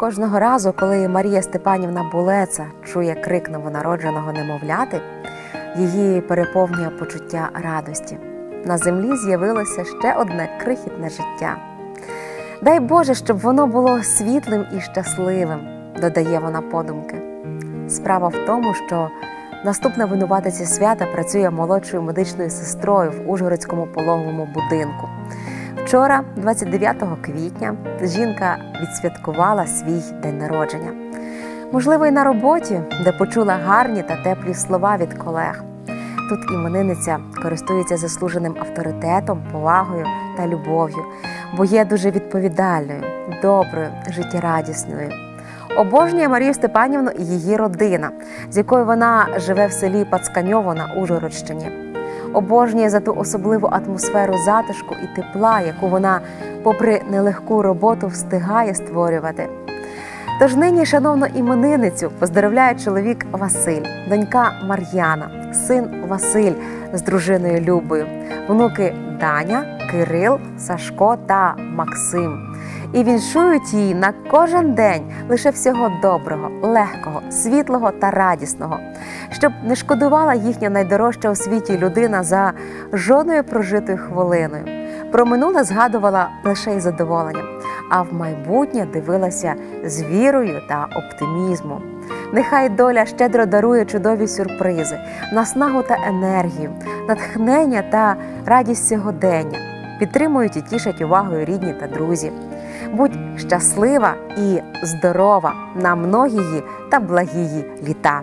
Кожного разу, коли Марія Степанівна Булеца чує крик новонародженого немовляти, її переповнює почуття радості. На землі з'явилося ще одне крихітне життя. Дай Боже, щоб воно було світлим і щасливим, додає вона подумки. Справа в тому, що наступна винуватиця свята працює молодшою медичною сестрою в Ужгородському пологовому будинку. Вчора, 29 квітня, жінка відсвяткувала свій день народження. Можливо, і на роботі, де почула гарні та теплі слова від колег. Тут іменинниця користується заслуженим авторитетом, повагою та любов'ю, бо є дуже відповідальною, доброю, життєрадісною. Обожнює Марію Степанівну і її родина, з якою вона живе в селі Пацканьово на Ужгородщині. Обожнює за ту особливу атмосферу затишку і тепла, яку вона, попри нелегку роботу, встигає створювати. Тож нині, шановну іменинницю, поздоровляє чоловік Василь, донька Мар'яна, син Василь з дружиною Любою, внуки Даня, Кирил, Сашко та Максим. І віншують її на кожен день лише всього доброго, легкого, світлого та радісного, щоб не шкодувала їхня найдорожча у світі людина за жодною прожитою хвилиною. Про минуле згадувала лише із задоволенням, а в майбутнє дивилася з вірою та оптимізмом. Нехай доля щедро дарує чудові сюрпризи, наснагу та енергію, натхнення та радість сьогодення, підтримують і тішать увагою рідні та друзі. Будь щаслива і здорова на многії та благії літа.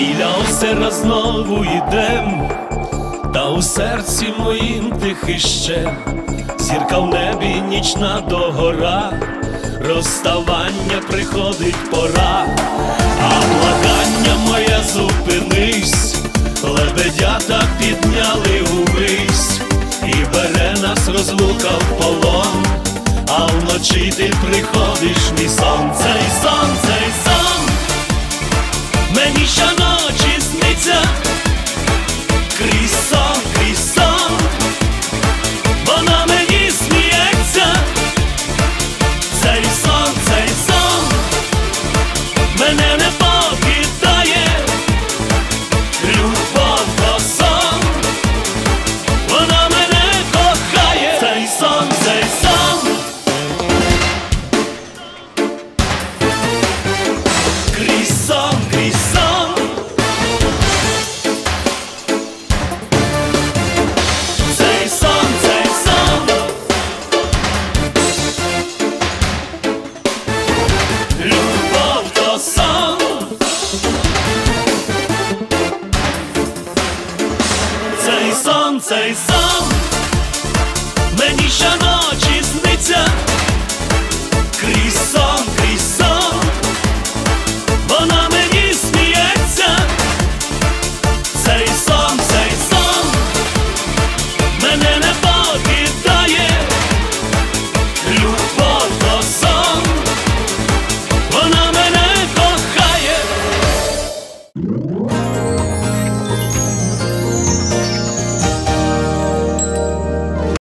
Біля озера знову йдем, та у серці моїм тихий ще, зірка в небі нічна догора, розставання приходить пора, а благання моє зупинись, лебедята підняли увись, і бере нас розлука в полон, а вночі ти приходиш мій сон, цей сон, цей сон. Мені щоночі сон,